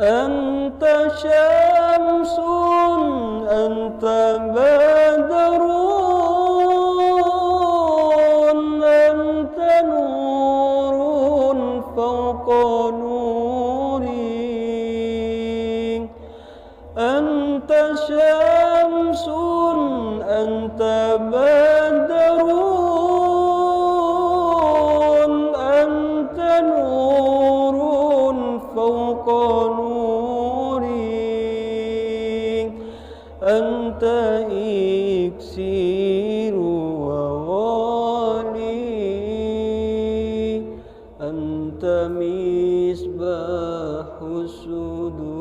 أنت شمس أنت بدر أنت نور فوق نوري أنت إكسير وغالي. أنت مصباح الصدور.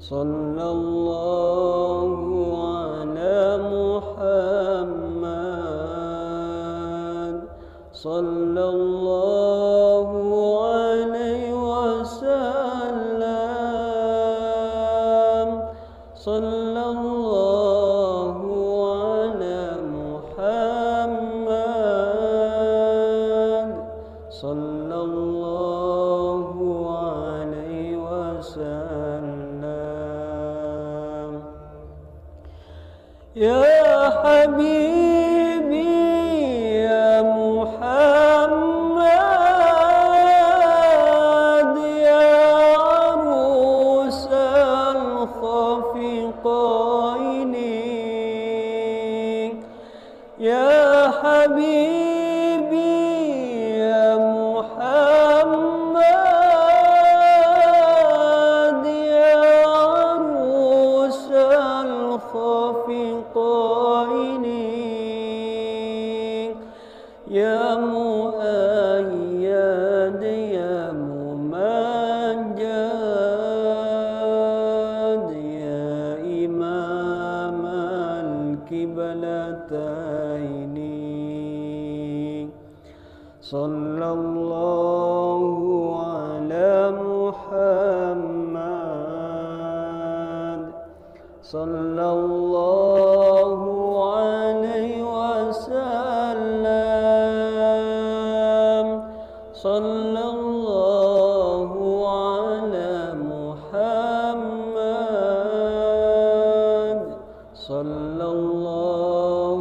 صلى الله على محمد. صلى الله يا حبيبي يا مؤيد يا ممجد يا إمام الكبلتين صلى الله على محمد. صلى الله صلى الله على محمد. صلى الله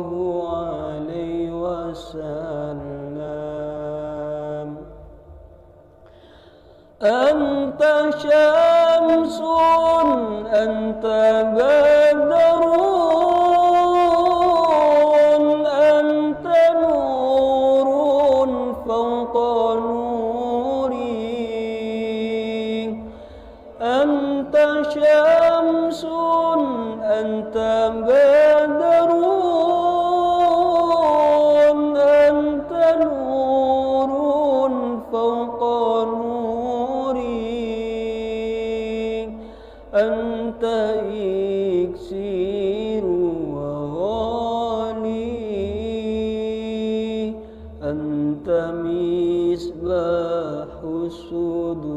عليه وسلم. أنت شمس أنت بدر أنت شمس أنت بدر أنت نور فوق نوري. أنت إكسير وغالي. أنت مصباح الصدور.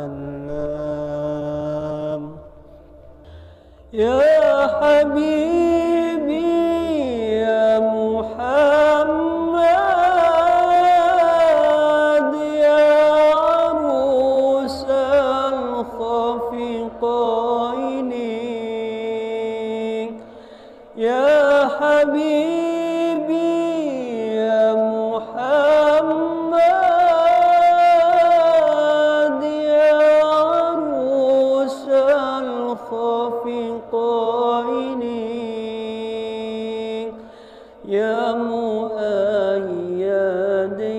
يا حبيبي يا محمد يا عروس الخفقين. يا حبيبي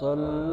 صلى